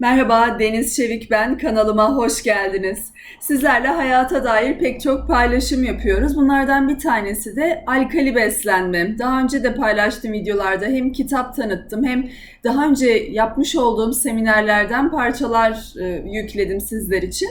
Merhaba Deniz Çevik ben kanalıma hoş geldiniz. Sizlerle hayata dair pek çok paylaşım yapıyoruz. Bunlardan bir tanesi de alkali beslenme. Daha önce de paylaştığım videolarda hem kitap tanıttım hem daha önce yapmış olduğum seminerlerden parçalar e, yükledim sizler için.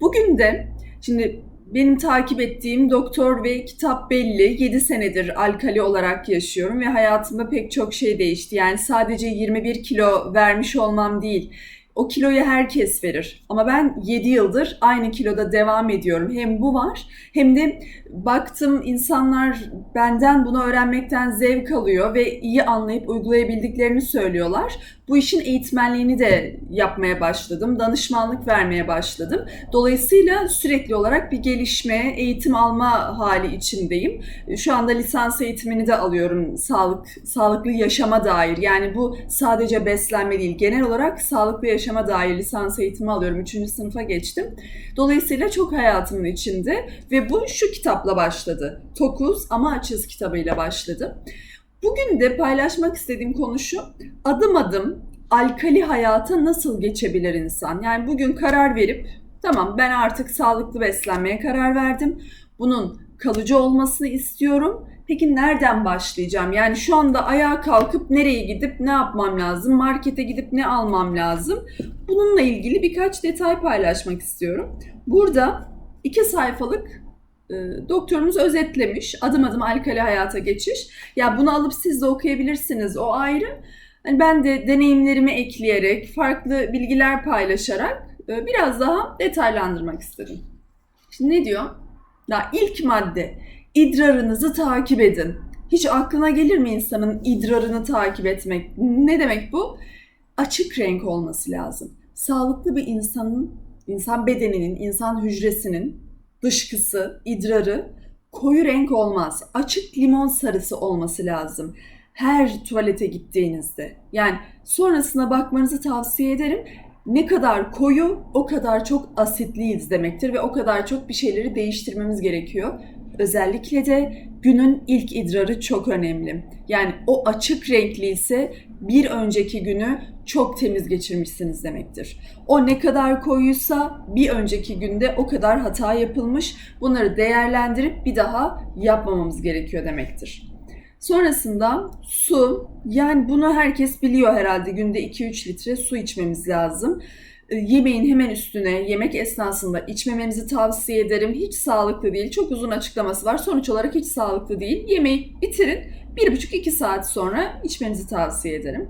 Bugün de şimdi benim takip ettiğim doktor ve kitap belli. 7 senedir alkali olarak yaşıyorum ve hayatımda pek çok şey değişti. Yani sadece 21 kilo vermiş olmam değil o kiloyu herkes verir. Ama ben 7 yıldır aynı kiloda devam ediyorum. Hem bu var hem de baktım insanlar benden bunu öğrenmekten zevk alıyor ve iyi anlayıp uygulayabildiklerini söylüyorlar. Bu işin eğitmenliğini de yapmaya başladım. Danışmanlık vermeye başladım. Dolayısıyla sürekli olarak bir gelişme, eğitim alma hali içindeyim. Şu anda lisans eğitimini de alıyorum sağlık sağlıklı yaşama dair. Yani bu sadece beslenme değil, genel olarak sağlıklı yaşama dair lisans eğitimi alıyorum. Üçüncü sınıfa geçtim. Dolayısıyla çok hayatımın içinde ve bu şu kitapla başladı. Tokuz ama açız kitabıyla başladı. Bugün de paylaşmak istediğim konu şu. Adım adım alkali hayata nasıl geçebilir insan? Yani bugün karar verip tamam ben artık sağlıklı beslenmeye karar verdim. Bunun kalıcı olmasını istiyorum. Peki nereden başlayacağım? Yani şu anda ayağa kalkıp nereye gidip ne yapmam lazım? Markete gidip ne almam lazım? Bununla ilgili birkaç detay paylaşmak istiyorum. Burada iki sayfalık doktorumuz özetlemiş. Adım adım alkali hayata geçiş. Ya bunu alıp siz de okuyabilirsiniz. O ayrı. Hani ben de deneyimlerimi ekleyerek, farklı bilgiler paylaşarak e, biraz daha detaylandırmak istedim. Şimdi ne diyor? Ya ilk madde idrarınızı takip edin. Hiç aklına gelir mi insanın idrarını takip etmek? Ne demek bu? Açık renk olması lazım. Sağlıklı bir insanın, insan bedeninin, insan hücresinin dışkısı, idrarı koyu renk olmaz. Açık limon sarısı olması lazım. Her tuvalete gittiğinizde. Yani sonrasına bakmanızı tavsiye ederim. Ne kadar koyu o kadar çok asitliyiz demektir ve o kadar çok bir şeyleri değiştirmemiz gerekiyor. Özellikle de günün ilk idrarı çok önemli. Yani o açık renkli ise bir önceki günü çok temiz geçirmişsiniz demektir. O ne kadar koyuysa bir önceki günde o kadar hata yapılmış. Bunları değerlendirip bir daha yapmamamız gerekiyor demektir. Sonrasında su, yani bunu herkes biliyor herhalde günde 2-3 litre su içmemiz lazım. E, yemeğin hemen üstüne yemek esnasında içmemenizi tavsiye ederim. Hiç sağlıklı değil. Çok uzun açıklaması var. Sonuç olarak hiç sağlıklı değil. Yemeği bitirin. 1,5-2 saat sonra içmenizi tavsiye ederim.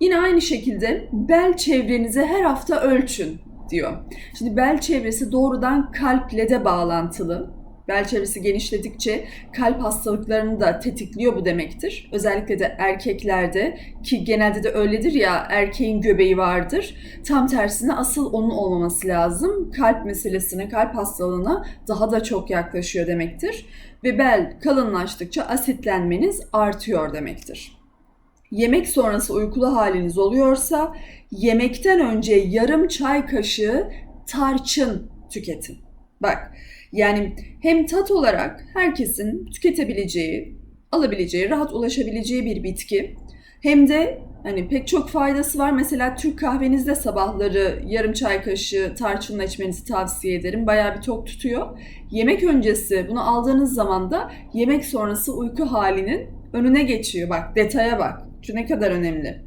Yine aynı şekilde bel çevrenizi her hafta ölçün diyor. Şimdi bel çevresi doğrudan kalple de bağlantılı. Bel çevresi genişledikçe kalp hastalıklarını da tetikliyor bu demektir. Özellikle de erkeklerde ki genelde de öyledir ya erkeğin göbeği vardır. Tam tersine asıl onun olmaması lazım. Kalp meselesine, kalp hastalığına daha da çok yaklaşıyor demektir. Ve bel kalınlaştıkça asitlenmeniz artıyor demektir. Yemek sonrası uykulu haliniz oluyorsa yemekten önce yarım çay kaşığı tarçın tüketin. Bak yani hem tat olarak herkesin tüketebileceği, alabileceği, rahat ulaşabileceği bir bitki. Hem de hani pek çok faydası var. Mesela Türk kahvenizde sabahları yarım çay kaşığı tarçınla içmenizi tavsiye ederim. Bayağı bir tok tutuyor. Yemek öncesi bunu aldığınız zaman da yemek sonrası uyku halinin önüne geçiyor. Bak detaya bak. Şu ne kadar önemli.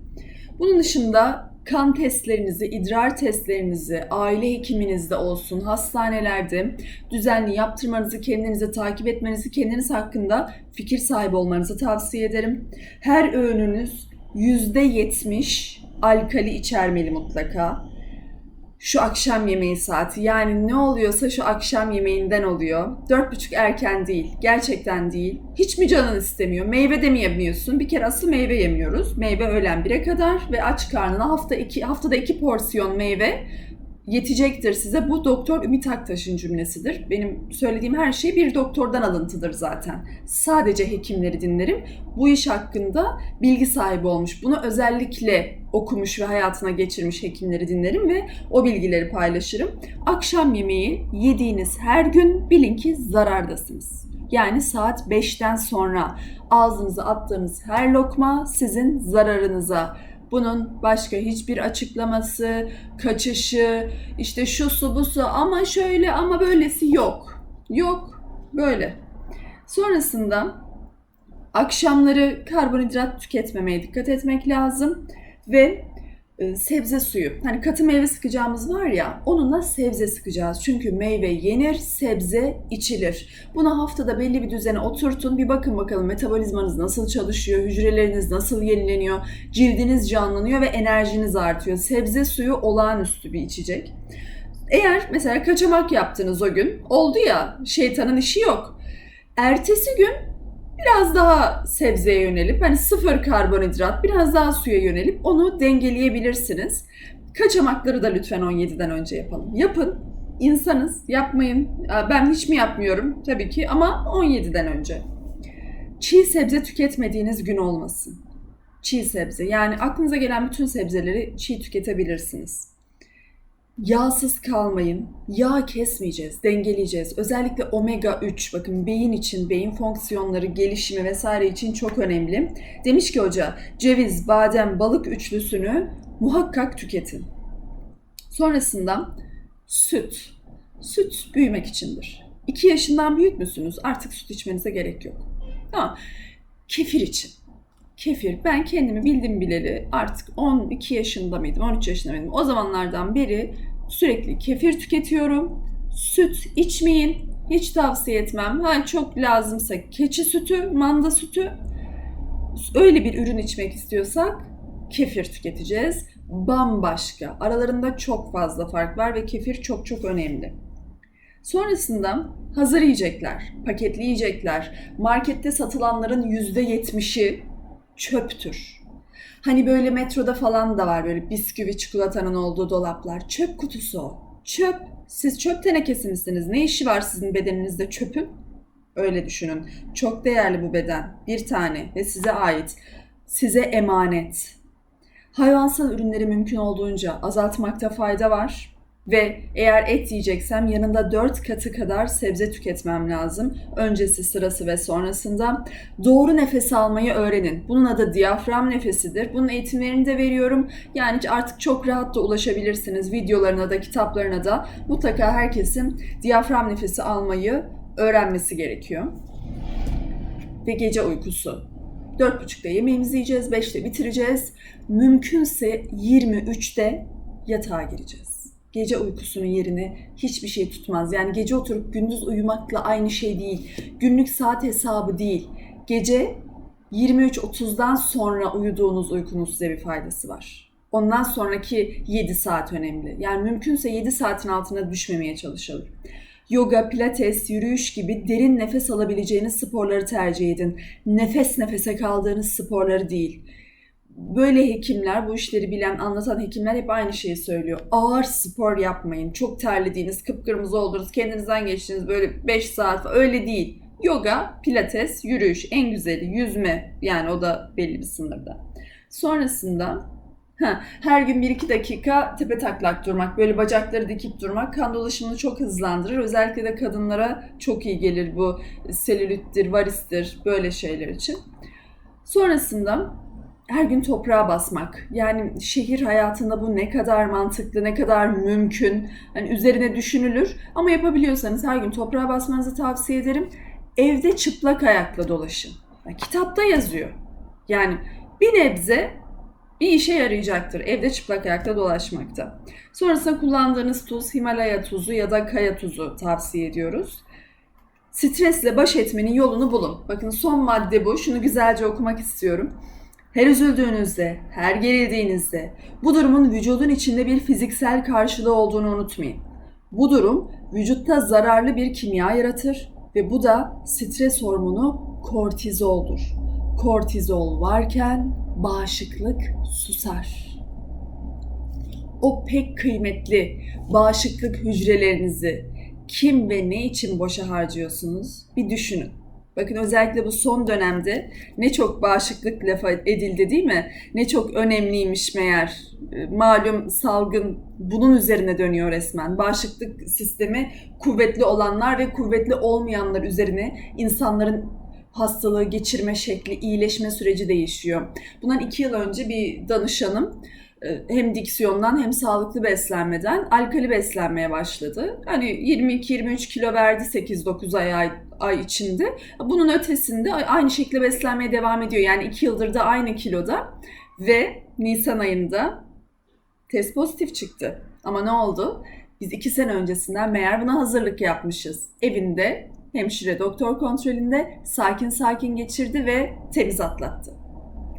Bunun dışında kan testlerinizi, idrar testlerinizi aile hekiminizde olsun, hastanelerde düzenli yaptırmanızı, kendinizi takip etmenizi, kendiniz hakkında fikir sahibi olmanızı tavsiye ederim. Her öğününüz %70 alkali içermeli mutlaka şu akşam yemeği saati. Yani ne oluyorsa şu akşam yemeğinden oluyor. Dört buçuk erken değil. Gerçekten değil. Hiç mi canın istemiyor? Meyve de mi yemiyorsun? Bir kere asıl meyve yemiyoruz. Meyve öğlen bire kadar ve aç karnına hafta iki, haftada iki porsiyon meyve yetecektir size. Bu doktor Ümit Aktaş'ın cümlesidir. Benim söylediğim her şey bir doktordan alıntıdır zaten. Sadece hekimleri dinlerim. Bu iş hakkında bilgi sahibi olmuş. Bunu özellikle okumuş ve hayatına geçirmiş hekimleri dinlerim ve o bilgileri paylaşırım. Akşam yemeği yediğiniz her gün bilin ki zarardasınız. Yani saat 5'ten sonra ağzınıza attığınız her lokma sizin zararınıza Bunun başka hiçbir açıklaması, kaçışı, işte şu su bu su ama şöyle ama böylesi yok. Yok. Böyle. Sonrasında akşamları karbonhidrat tüketmemeye dikkat etmek lazım ve sebze suyu. Hani katı meyve sıkacağımız var ya onunla sebze sıkacağız. Çünkü meyve yenir, sebze içilir. Bunu haftada belli bir düzene oturtun. Bir bakın bakalım metabolizmanız nasıl çalışıyor, hücreleriniz nasıl yenileniyor, cildiniz canlanıyor ve enerjiniz artıyor. Sebze suyu olağanüstü bir içecek. Eğer mesela kaçamak yaptınız o gün, oldu ya şeytanın işi yok. Ertesi gün biraz daha sebzeye yönelip hani sıfır karbonhidrat biraz daha suya yönelip onu dengeleyebilirsiniz. Kaçamakları da lütfen 17'den önce yapalım. Yapın. İnsanız. Yapmayın. Ben hiç mi yapmıyorum? Tabii ki ama 17'den önce. Çiğ sebze tüketmediğiniz gün olmasın. Çiğ sebze. Yani aklınıza gelen bütün sebzeleri çiğ tüketebilirsiniz. Yağsız kalmayın. Yağ kesmeyeceğiz, dengeleyeceğiz. Özellikle omega 3 bakın beyin için, beyin fonksiyonları, gelişimi vesaire için çok önemli. Demiş ki hoca ceviz, badem, balık üçlüsünü muhakkak tüketin. Sonrasında süt. Süt büyümek içindir. 2 yaşından büyük müsünüz? Artık süt içmenize gerek yok. Tamam. Kefir için. Kefir. Ben kendimi bildim bileli artık 12 yaşında mıydım, 13 yaşında mıydım? O zamanlardan beri sürekli kefir tüketiyorum. Süt içmeyin. Hiç tavsiye etmem. Ha çok lazımsa keçi sütü, manda sütü. Öyle bir ürün içmek istiyorsak kefir tüketeceğiz. Bambaşka. Aralarında çok fazla fark var ve kefir çok çok önemli. Sonrasında hazır yiyecekler, paketli yiyecekler, markette satılanların %70'i çöptür. Hani böyle metroda falan da var böyle bisküvi çikolatanın olduğu dolaplar. Çöp kutusu o. Çöp. Siz çöp tenekesi misiniz? Ne işi var sizin bedeninizde çöpün? Öyle düşünün. Çok değerli bu beden. Bir tane ve size ait. Size emanet. Hayvansal ürünleri mümkün olduğunca azaltmakta fayda var. Ve eğer et yiyeceksem yanında 4 katı kadar sebze tüketmem lazım. Öncesi, sırası ve sonrasında. Doğru nefes almayı öğrenin. Bunun adı diyafram nefesidir. Bunun eğitimlerini de veriyorum. Yani artık çok rahat da ulaşabilirsiniz. Videolarına da, kitaplarına da. Mutlaka herkesin diyafram nefesi almayı öğrenmesi gerekiyor. Ve gece uykusu. 4.30'da yemeğimizi yiyeceğiz, 5'te bitireceğiz. Mümkünse 23'te yatağa gireceğiz gece uykusunun yerini hiçbir şey tutmaz. Yani gece oturup gündüz uyumakla aynı şey değil. Günlük saat hesabı değil. Gece 23.30'dan sonra uyuduğunuz uykunun size bir faydası var. Ondan sonraki 7 saat önemli. Yani mümkünse 7 saatin altına düşmemeye çalışalım. Yoga, pilates, yürüyüş gibi derin nefes alabileceğiniz sporları tercih edin. Nefes nefese kaldığınız sporları değil böyle hekimler, bu işleri bilen, anlatan hekimler hep aynı şeyi söylüyor. Ağır spor yapmayın. Çok terlediğiniz, kıpkırmızı oldunuz, kendinizden geçtiniz böyle 5 saat falan. Öyle değil. Yoga, pilates, yürüyüş en güzeli. Yüzme yani o da belli bir sınırda. Sonrasında her gün 1-2 dakika tepe taklak durmak, böyle bacakları dikip durmak kan dolaşımını çok hızlandırır. Özellikle de kadınlara çok iyi gelir bu selülittir, varistir böyle şeyler için. Sonrasında her gün toprağa basmak. Yani şehir hayatında bu ne kadar mantıklı, ne kadar mümkün. Hani üzerine düşünülür ama yapabiliyorsanız her gün toprağa basmanızı tavsiye ederim. Evde çıplak ayakla dolaşın. Yani kitapta yazıyor. Yani bir nebze bir işe yarayacaktır evde çıplak ayakta dolaşmakta. Sonrasında kullandığınız tuz Himalaya tuzu ya da kaya tuzu tavsiye ediyoruz. Stresle baş etmenin yolunu bulun. Bakın son madde bu. Şunu güzelce okumak istiyorum. Her üzüldüğünüzde, her gerildiğinizde bu durumun vücudun içinde bir fiziksel karşılığı olduğunu unutmayın. Bu durum vücutta zararlı bir kimya yaratır ve bu da stres hormonu kortizoldur. Kortizol varken bağışıklık susar. O pek kıymetli bağışıklık hücrelerinizi kim ve ne için boşa harcıyorsunuz? Bir düşünün. Bakın özellikle bu son dönemde ne çok bağışıklık lafa edildi değil mi? Ne çok önemliymiş meğer. E, malum salgın bunun üzerine dönüyor resmen. Bağışıklık sistemi kuvvetli olanlar ve kuvvetli olmayanlar üzerine insanların hastalığı geçirme şekli, iyileşme süreci değişiyor. Bundan iki yıl önce bir danışanım hem diksiyondan hem sağlıklı beslenmeden alkali beslenmeye başladı. Hani 22-23 kilo verdi 8-9 ay, ay, ay içinde. Bunun ötesinde aynı şekilde beslenmeye devam ediyor. Yani 2 yıldır da aynı kiloda ve Nisan ayında test pozitif çıktı. Ama ne oldu? Biz 2 sene öncesinden meğer buna hazırlık yapmışız. Evinde hemşire doktor kontrolünde sakin sakin geçirdi ve temiz atlattı.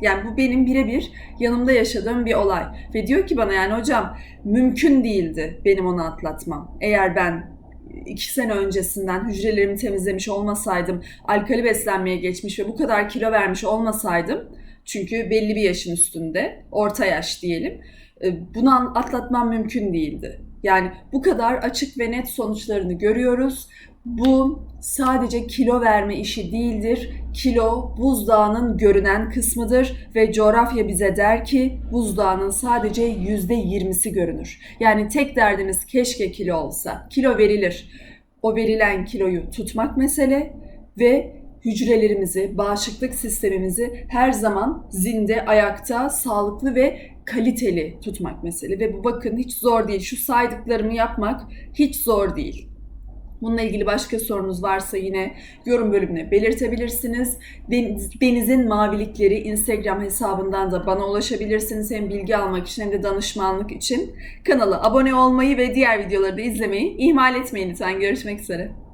Yani bu benim birebir yanımda yaşadığım bir olay. Ve diyor ki bana yani hocam mümkün değildi benim onu atlatmam. Eğer ben iki sene öncesinden hücrelerimi temizlemiş olmasaydım, alkali beslenmeye geçmiş ve bu kadar kilo vermiş olmasaydım, çünkü belli bir yaşın üstünde, orta yaş diyelim, e, bunu atlatmam mümkün değildi. Yani bu kadar açık ve net sonuçlarını görüyoruz. Bu sadece kilo verme işi değildir. Kilo buzdağının görünen kısmıdır ve coğrafya bize der ki buzdağının sadece yüzde yirmisi görünür. Yani tek derdimiz keşke kilo olsa. Kilo verilir. O verilen kiloyu tutmak mesele ve hücrelerimizi, bağışıklık sistemimizi her zaman zinde, ayakta, sağlıklı ve kaliteli tutmak mesele. Ve bu bakın hiç zor değil. Şu saydıklarımı yapmak hiç zor değil. Bununla ilgili başka sorunuz varsa yine yorum bölümüne belirtebilirsiniz. Deniz'in Mavilikleri Instagram hesabından da bana ulaşabilirsiniz. Hem bilgi almak için hem de danışmanlık için. Kanala abone olmayı ve diğer videoları da izlemeyi ihmal etmeyin lütfen. Görüşmek üzere.